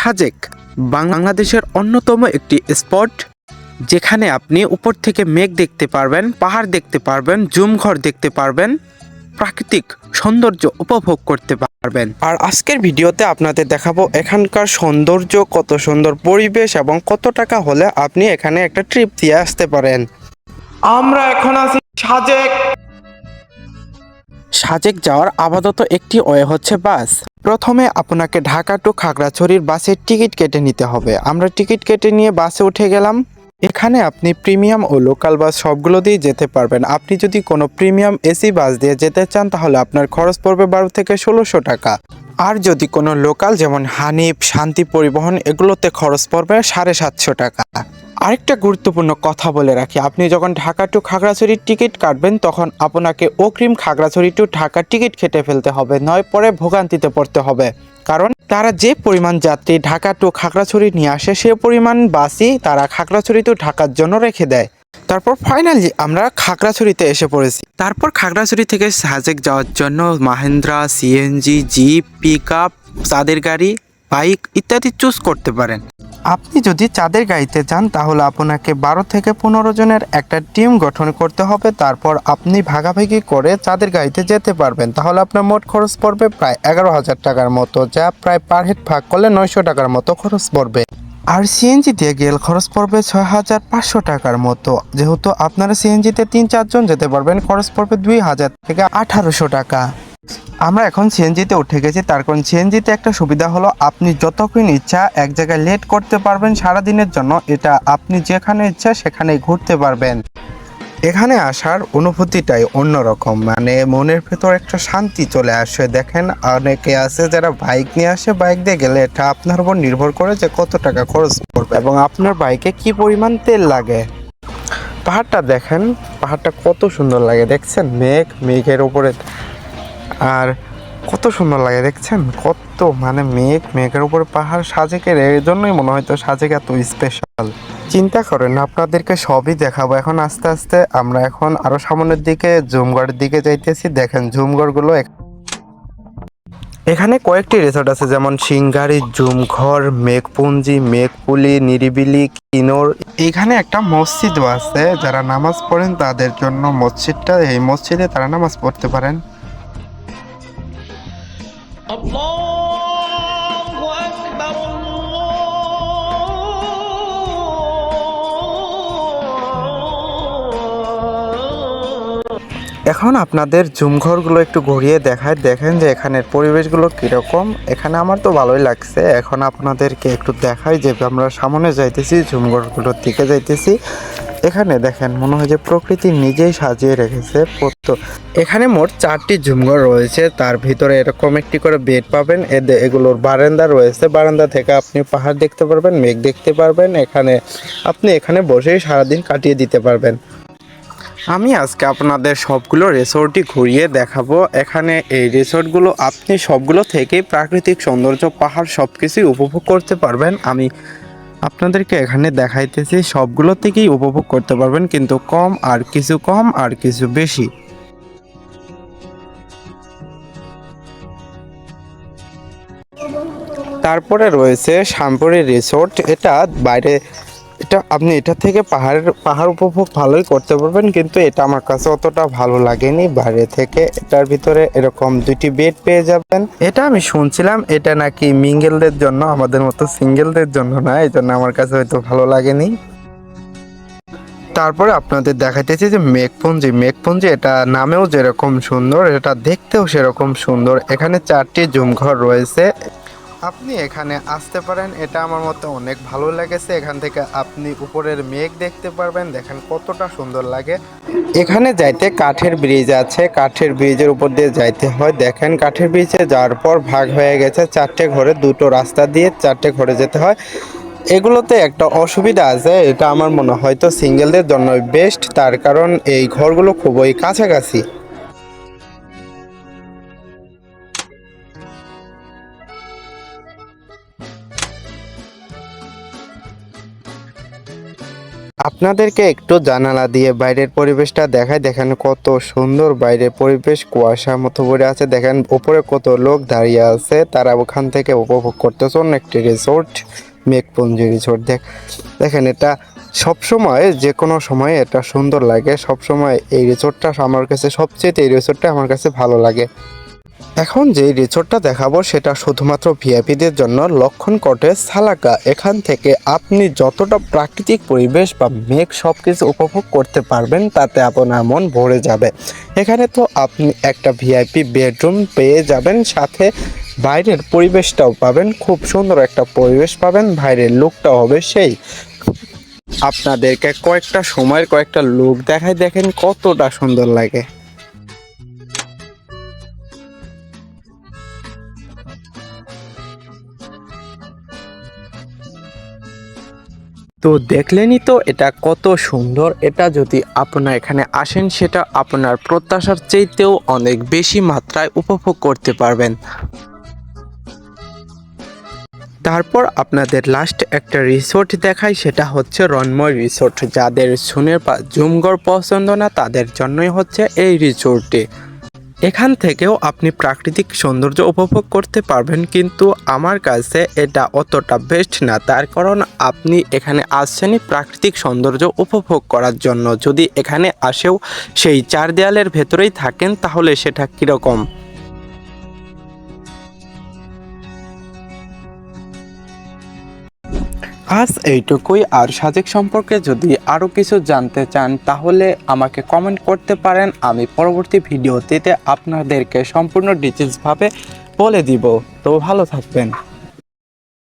সাজেক বাংলাদেশের অন্যতম একটি স্পট, যেখানে আপনি উপর থেকে মেঘ দেখতে পারবেন, পাহাড় দেখতে পারবেন জুমঘর দেখতে পারবেন, প্রাকৃতিক সৌন্দর্য উপভোগ করতে পারবেন। আর আজকের ভিডিওতে আপনাদের দেখাবো এখানকার সৌন্দর্য, কত সুন্দর পরিবেশ এবং কত টাকা হলে আপনি এখানে একটা ট্রিপ দিয়ে আসতে পারেন। আমরা এখন আছি সাজেক। সাজেক যাওয়ার আপাতত একটি ওয়ে হচ্ছে বাস। প্রথমে আপনাকে ঢাকা টু খাগড়াছড়ির বাসের টিকিট কেটে নিতে হবে। আমরা টিকিট কেটে নিয়ে বাসে উঠে গেলাম। এখানে আপনি প্রিমিয়াম ও লোকাল বাস সবগুলো দিয়ে যেতে পারবেন। আপনি যদি কোনো প্রিমিয়াম এসি বাস দিয়ে যেতে চান, তাহলে আপনার খরচ পড়বে বারো থেকে ষোলোশো টাকা। আর যদি কোনো লোকাল যেমন হানিফ, শান্তি পরিবহন, এগুলোতে খরচ পড়বে সাড়ে সাতশো টাকা। আরেকটা গুরুত্বপূর্ণ কথা বলে রাখি, আপনি যখন ঢাকা টু খাগড়াছড়ির টিকিট কাটবেন, তখন আপনাকে অগ্রিম খাগড়াছড়ি টু ঢাকা টিকিট কেটে ফেলতে হবে, নয় পরে ভোগান্তিতে পড়তে হবে। কারণ তারা যে পরিমাণ যাত্রী ঢাকা টু খাগড়াছড়ি নিয়ে আসে, সে পরিমাণ বাসই তারা খাগড়াছড়ি টু ঢাকার জন্য রেখে দেয়। তারপর ফাইনালি আমরা খাগড়াছড়িতে এসে পড়েছি। তারপর খাগড়াছড়ি থেকে সাজেক যাওয়ার জন্য Mahindra CNG jeep pick up চাঁদের গাড়ি বাইক ইত্যাদি চুজ করতে পারেন। আপনি যদি চাঁদের গাড়িতে যান তাহলে আপনাকে বারো থেকে পনেরো জনের একটা টিম গঠন করতে হবে। তারপর আপনি ভাগাভাগি করে চাঁদের গাড়িতে যেতে পারবেন। তাহলে আপনার মোট খরচ পড়বে প্রায় এগারো হাজার টাকার মতো যা প্রায় পার হেড ভাগ করলে নয়শো টাকার মতো খরচ পড়বে। আর সিএনজিতে গেল খরচ পড়বে ছয় হাজার পাঁচশো টাকার মতো। যেহেতু আপনারা সিএনজিতে তিন চারজন যেতে পারবেন, খরচ পড়বে দুই হাজার থেকে আঠারোশো টাকা। আমরা এখন সিএনজিতে উঠে গেছি। তার কারণ সিএনজিতে একটা সুবিধা হলো, আপনি যতক্ষণ ইচ্ছা এক জায়গায় লেট করতে পারবেন সারা দিনের জন্য। এটা আপনি যেখানে ইচ্ছা সেখানেই ঘুরতে পারবেন। এখানে আসার অনুভূতিটাই অন্যরকম। মানে মনের ভেতর একটা শান্তি চলে আসে। দেখেন অনেকে আছে যারা বাইক নিয়ে আসে। বাইক দিয়ে গেলে এটা আপনার উপর নির্ভর করে যে কত টাকা খরচ করবে এবং আপনার বাইকে কি পরিমাণ তেল লাগে। পাহাড়টা দেখেন, পাহাড়টা কত সুন্দর লাগে। দেখছেন মেঘ, মেঘের উপরে। আর কত সুন্দর লাগে, দেখছেন? কত মানে মেঘ, মেঘের উপরে পাহাড় সাজেকের এর জন্যই মনে হয় তো সাজেক এত স্পেশাল চিন্তা করেন, আপনাদেরকে সবই দেখাবো। এখন আস্তে আস্তে আমরা এখন আরও সামনের দিকে জুমগড়ের দিকে যাইতেছি। দেখেন জুমগড়গুলো এখ- এখানে কয়েকটি রিসোর্ট আছে, যেমন সিংগারি জুমঘর মেঘপুঞ্জি, মেঘপুলি, নিরিবিলি, কিনোর। এখানে একটা মসজিদও আছে, যারা নামাজ পড়েন তাদের জন্য মসজিদটা, এই মসজিদে তারা নামাজ পড়তে পারেন। الله أكبر الله এখন আপনাদের জুমঘরগুলো একটু ঘুরিয়ে দেখায় দেখেন যে এখানের পরিবেশগুলো কীরকম এখানে আমার তো ভালোই লাগছে এখন আপনাদেরকে একটু দেখাই যে আমরা সামনে যাইতেছি জুমঘরগুলোর দিকে যাইতেছি এখানে দেখেন, মনে হয় যে প্রকৃতি নিজেই সাজিয়ে রেখেছে প্রত্য এখানে মোট চারটি ঝুমঘর রয়েছে, তার ভিতরে এরকম একটি করে বেড পাবেন। এদের এগুলোর বারান্দা রয়েছে। বারান্দা থেকে আপনি পাহাড় দেখতে পারবেন, মেঘ দেখতে পারবেন। এখানে আপনি এখানে বসেই সারাদিন কাটিয়ে দিতে পারবেন। আমি আজকে আপনাদের সবগুলো রিসোর্টই ঘুরিয়ে দেখাবো। এখানে এই রিসোর্টগুলো আপনি সবগুলো থেকেই প্রাকৃতিক সৌন্দর্য, পাহাড় সব কিছুই উপভোগ করতে পারবেন। আমি আপনাদেরকে এখানে দেখাইতেছি, সবগুলো থেকেই উপভোগ করতে পারবেন, কিন্তু কম আর কিছু কম আর কিছু বেশি। তারপরে রয়েছে শ্যামপুরি রিসোর্ট। এটা বাইরে এটা আপনি এটা থেকে পাহাড়ের, পাহাড় উপভোগ ভালোই করতে পারবেন, কিন্তু এটা আমার কাছে অতটা ভালো লাগেনি। বাইরে থেকে এটার ভিতরে এরকম দুইটি বেড পেয়ে যাবেন। এটা আমি শুনছিলাম, এটা নাকি মিঙ্গেলদের জন্য, আমাদের মতো সিঙ্গেলদের জন্য না এই জন্য আমার কাছে হয়তো ভালো লাগেনি। তারপরে আপনাদের দেখাইতেছি যে মেঘপুঞ্জি মেঘপুঞ্জি এটা নামেও যেরকম সুন্দর, এটা দেখতেও সেরকম সুন্দর। এখানে চারটি জুমঘর রয়েছে। আপনি এখানে আসতে পারেন, এটা আমার মতো অনেক ভালো লেগেছে। এখান থেকে আপনি উপরের মেঘ দেখতে পারবেন, দেখেন কতটা সুন্দর লাগে। এখানে যাইতে কাঠের ব্রিজ আছে, কাঠের ব্রিজের উপর দিয়ে যাইতে হয়। দেখেন কাঠের ব্রিজে যাওয়ার পর ভাগ হয়ে গেছে, চারটে ঘরে দুটো রাস্তা দিয়ে চারটে ঘরে যেতে হয়। এগুলোতে একটা অসুবিধা আছে, এটা আমার মনে হয় তো সিঙ্গেলদের জন্য বেস্ট তার কারণ এই ঘরগুলো খুবই কাছাকাছি। আপনাদেরকে একটু জানালা দিয়ে বাইরের পরিবেশটা দেখায় দেখেন কত সুন্দর বাইরের পরিবেশ, কুয়াশা মতো ভরে আছে। দেখেন উপরে কত লোক দাঁড়িয়ে আছে। তারা ওখান থেকে উপভোগ করতেছে অন্য একটি রিসোর্ট মেঘপুঞ্জি রিসোর্ট দেখ, দেখেন এটা সব সময় যে কোনো সময় এটা সুন্দর লাগে। সব সময় এই রিসোর্টটা আমার কাছে সবচেয়ে এই রিসোর্টটা আমার কাছে ভালো লাগে। এখন যে রিসোর্টটা দেখাবো সেটা শুধুমাত্র ভিআইপিদের জন্য লক্ষণ কটেজ সালাকা এখান থেকে আপনি যতটা প্রাকৃতিক পরিবেশ বা মেঘ সব কিছু উপভোগ করতে পারবেন, তাতে আপনার মন ভরে যাবে। এখানে তো আপনি একটা ভিআইপি বেডরুম পেয়ে যাবেন, সাথে বাইরের পরিবেশটাও পাবেন, খুব সুন্দর একটা পরিবেশ পাবেন, বাইরের লুকটাও হবে সেই। আপনাদেরকে কয়েকটা সময়ের কয়েকটা লুক দেখায় দেখেন কতটা সুন্দর লাগে। তো দেখলেনই তো এটা কত সুন্দর, এটা যদি আপনারা এখানে আসেন সেটা আপনার প্রত্যাশার চাইতেও অনেক বেশি মাত্রায় উপভোগ করতে পারবেন। তারপর আপনাদের লাস্ট একটা রিসোর্ট দেখাই, সেটা হচ্ছে রন্ময় রিসোর্ট যাদের সুনের পা জুমগড় পছন্দ না, তাদের জন্যই হচ্ছে এই রিসোর্টটি এখান থেকেও আপনি প্রাকৃতিক সৌন্দর্য উপভোগ করতে পারবেন, কিন্তু আমার কাছে এটা অতটা বেস্ট না। তার কারণ আপনি এখানে আসছেনই প্রাকৃতিক সৌন্দর্য উপভোগ করার জন্য। যদি এখানে আসেও সেই চার দেয়ালের ভেতরেই থাকেন, তাহলে সেটা কীরকম? আজ এইটুকুই। আর সাজেক সম্পর্কে যদি আরও কিছু জানতে চান, তাহলে আমাকে কমেন্ট করতে পারেন। আমি পরবর্তী ভিডিওতে আপনাদেরকে সম্পূর্ণ ডিটেলসভাবে বলে দিব। তো ভালো থাকবেন।